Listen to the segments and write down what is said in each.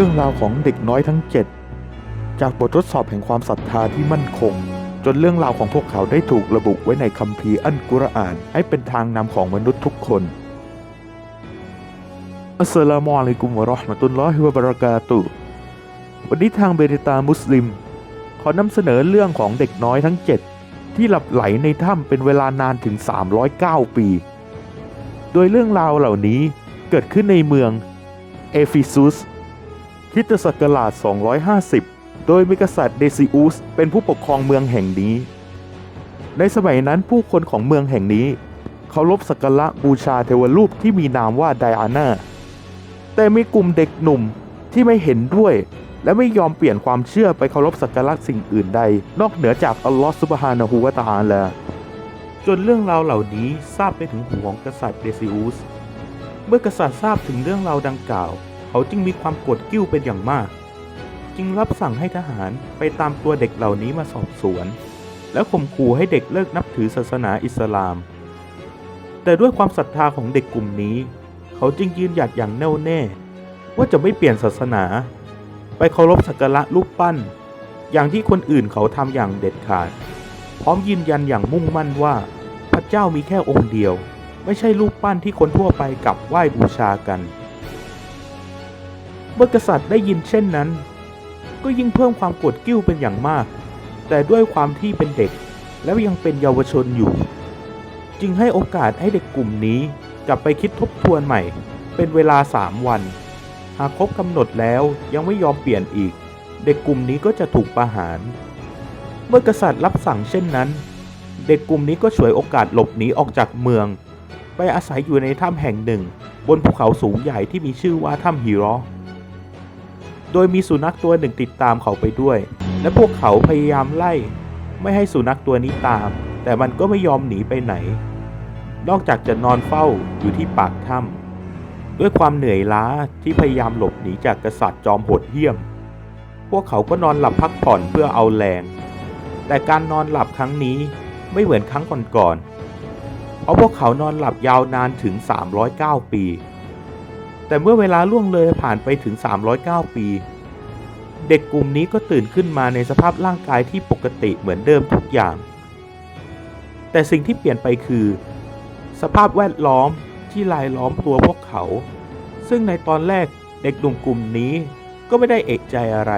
รื่องราวของเด็กน้อยทั้ง 7 จากบททดสอบแห่งความศรัทธาที่มั่นคง จนเรื่องราวของพวกเขาได้ถูกระบุไว้ในคัมภีร์อันกุรอาน ให้เป็นทางนำของมนุษย์ทุกคนอัสสลามุอะลัยกุมวะราะห์มะตุลลอฮิวะบะเราะกาตุวันนี้ทางเบริตามุสลิม ขอนำเสนอเรื่องของเด็กน้อยทั้ง 7 ที่หลับไหลในถ้ำเป็นเวลานานถึง 309 ปี โดยเรื่องราวเหล่านี้เกิดขึ้นในเมืองเอฟิซุส คริสตศักราช 250 โดยมีกษัตริย์เดซิอุสเป็นผู้ปกครองเมืองแห่งนี้ ในสมัยนั้นผู้คนของเมืองแห่งนี้เคารพสักการะบูชาเทวรูปที่มีนามว่าไดอาน่า แต่มีกลุ่มเด็กหนุ่มที่ไม่เห็นด้วย และไม่ยอมเปลี่ยนความเชื่อไปเคารพสักการะสิ่งอื่นใด นอกเหนือจากอัลลอฮฺซุบฮานะฮูวะตะอาลาจนเรื่องราวเหล่านี้ทราบไปถึงหูของกษัตริย์เดซิอุส เมื่อกษัตริย์ทราบถึงเรื่องราวดังกล่าว เขาจึงมีความโกรธกิ้วเป็นอย่างมาก จึงรับสั่งให้ทหารไปตามตัวเด็กเหล่านี้มาสอบสวน แล้วข่มขู่ให้เด็กเลิกนับถือศาสนาอิสลาม แต่ด้วยความศรัทธาของเด็กกลุ่มนี้ เขาจึงยืนหยัดอย่างแน่วแน่ ว่าจะไม่เปลี่ยนศาสนา ไปเคารพสักการะรูปปั้น อย่างที่คนอื่นเขาทำอย่างเด็ดขาด พร้อมยืนยันอย่างมุ่งมั่นว่า พระเจ้ามีแค่องค์เดียว ไม่ใช่รูปปั้นที่คนทั่วไปกลับไหว้บูชากัน เมื่อกษัตริย์ได้ยินเช่นนั้น ก็ยิ่งเพิ่มความโกรธกิ้วเป็นอย่างมาก แต่ด้วยความที่เป็นเด็กแล้วยังเป็นเยาวชนอยู่ จึงให้โอกาสให้เด็กกลุ่มนี้กลับไปคิดทบทวนใหม่ เป็นเวลาสามวัน หากครบกำหนดแล้วยังไม่ยอมเปลี่ยนอีก เด็กกลุ่มนี้ก็จะถูกประหาร เมื่อกษัตริย์รับสั่งเช่นนั้น เด็กกลุ่มนี้ก็ฉวยโอกาสหลบหนีออกจากเมือง ไปอาศัยอยู่ในถ้ำแห่งหนึ่ง บนภูเขาสูงใหญ่ที่มีชื่อว่าถ้ำฮีรอ โดยมีสุนัขตัวหนึ่งติดตามเขาไปด้วย และพวกเขาพยายามไล่ ไม่ให้สุนัขตัวนี้ตาม แต่มันก็ไม่ยอมหนีไปไหน นอกจากจะนอนเฝ้าอยู่ที่ปากถ้ำด้วยความเหนื่อยล้าที่พยายามหลบหนีจากกษัตริย์จอมโหดเหี้ยม พวกเขาก็นอนหลับพักผ่อนเพื่อเอาแรง แต่การนอนหลับครั้งนี้ไม่เหมือนครั้งก่อนๆเพราะพวกเขานอนหลับยาวนานถึง 309 ปี แต่เมื่อเวลาล่วงเลยผ่านไปถึง 309 ปี เด็กกลุ่มนี้ก็ตื่นขึ้นมาในสภาพร่างกายที่ปกติเหมือนเดิมทุกอย่าง แต่สิ่งที่เปลี่ยนไปคือ สภาพแวดล้อมที่ลายล้อมตัวพวกเขา ซึ่งในตอนแรกเด็กหนุ่มกลุ่มนี้ก็ไม่ได้เอกใจอะไร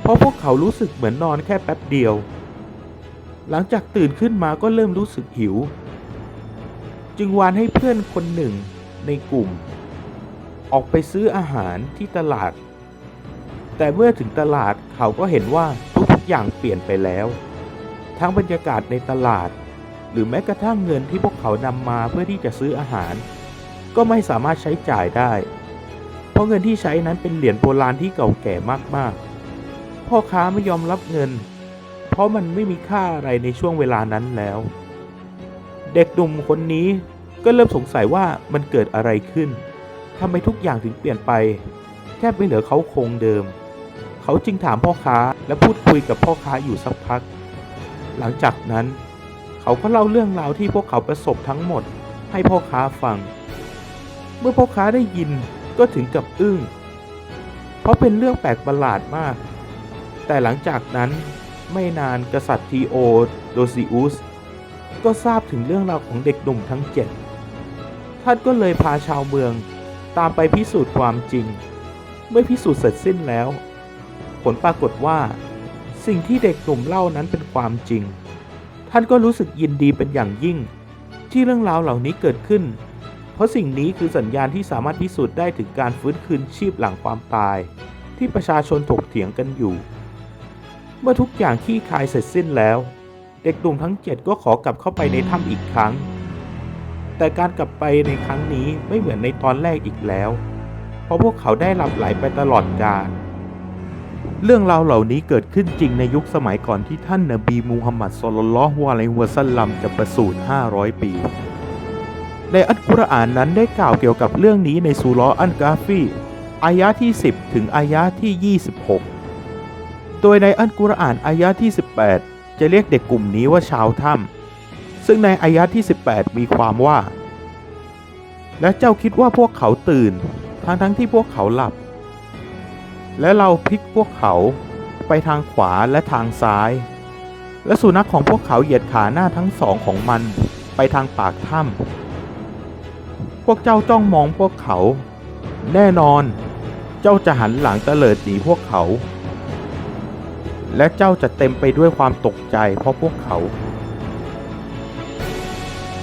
เพราะพวกเขารู้สึกเหมือนนอนแค่แป๊บเดียว หลังจากตื่นขึ้นมาก็เริ่มรู้สึกหิว จึงวานให้เพื่อนคนหนึ่งในกลุ่ม ออกไปซื้ออาหารที่ตลาด แต่เมื่อถึงตลาดเขาก็เห็นว่าทุกๆอย่างเปลี่ยนไปแล้ว ทั้งบรรยากาศในตลาด หรือแม้กระทั่งเงินที่พวกเขานำมาเพื่อที่จะซื้ออาหาร ก็ไม่สามารถใช้จ่ายได้ เพราะเงินที่ใช้นั้นเป็นเหรียญโบราณที่เก่าแก่มากๆ พ่อค้าไม่ยอมรับเงิน เพราะมันไม่มีค่าอะไรในช่วงเวลานั้นแล้ว เด็กหนุ่มคนนี้ก็เริ่มสงสัยว่ามันเกิดอะไรขึ้น ทำไมทุกอย่างถึงเปลี่ยนไป แทบไม่เหลือเขาคงเดิม เขาจึงถามพ่อค้าและพูดคุยกับพ่อค้าอยู่สักพัก หลังจากนั้น เขาก็เล่าเรื่องราวที่พวกเขาประสบทั้งหมดให้พ่อค้าฟัง เมื่อพ่อค้าได้ยินก็ถึงกับอึ้ง เพราะเป็นเรื่องแปลกประหลาดมาก แต่หลังจากนั้นไม่นานกษัตริย์ทีโอโดซิอุสก็ทราบถึงเรื่องราวของเด็กหนุ่มทั้งเจ็ดท่านก็เลยพาชาวเมือง ตามไปพิสูจน์ความจริง เมื่อพิสูจน์เสร็จสิ้นแล้ว ผลปรากฏว่า สิ่งที่เด็กหนุ่มเล่านั้นเป็นความจริง ท่านก็รู้สึกยินดีเป็นอย่างยิ่ง ที่เรื่องราวเหล่านี้เกิดขึ้น เพราะสิ่งนี้คือสัญญาณที่สามารถพิสูจน์ได้ถึงการฟื้นคืนชีพหลังความตาย ที่ประชาชนถกเถียงกันอยู่ เมื่อทุกอย่างขี้คายเสร็จสิ้นแล้ว เด็กหนุ่มทั้งเจ็ดก็ขอกลับเข้าไปในถ้ำอีกครั้ง แต่การกลับไปในครั้งนี้ไม่เหมือนในตอนแรกอีกแล้ว เพราะพวกเขาได้หลับไหลไปตลอดกาลเรื่องราวเหล่านี้เกิดขึ้นจริงในยุคสมัยก่อนที่ท่านนบีมูฮัมมัดศ็อลลัลฮุอะลัยฮวะซัลลัมจะประสูติ500 ปี ในอัลกุรอานนั้นได้กล่าวเกี่ยวกับเรื่องนี้ในซูเราะอันกาฟีอายะที่ 10 ถึงอายะที่ 26 โดยในอัลกุรอานอายะที่ 18 จะเรียกเด็กกลุ่มนี้ว่าชาวถ้ำ ซึ่งในอายะที่ 18 มีความว่า และเจ้าคิดว่าพวกเขาตื่น ทั้งทั้งที่พวกเขาหลับ และเราพลิกพวกเขาไปทางขวาและทางซ้าย และสุนัขของพวกเขาเหยียดขาหน้าทั้งสองของมันไปทางปากถ้ำพวกเจ้าจ้องมองพวกเขา แน่นอน เจ้าจะหันหลังเตลิดหนีพวกเขา และเจ้าจะเต็มไปด้วยความตกใจเพราะพวกเขา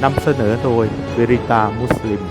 นำเสนอโดยเบริตามุสลิม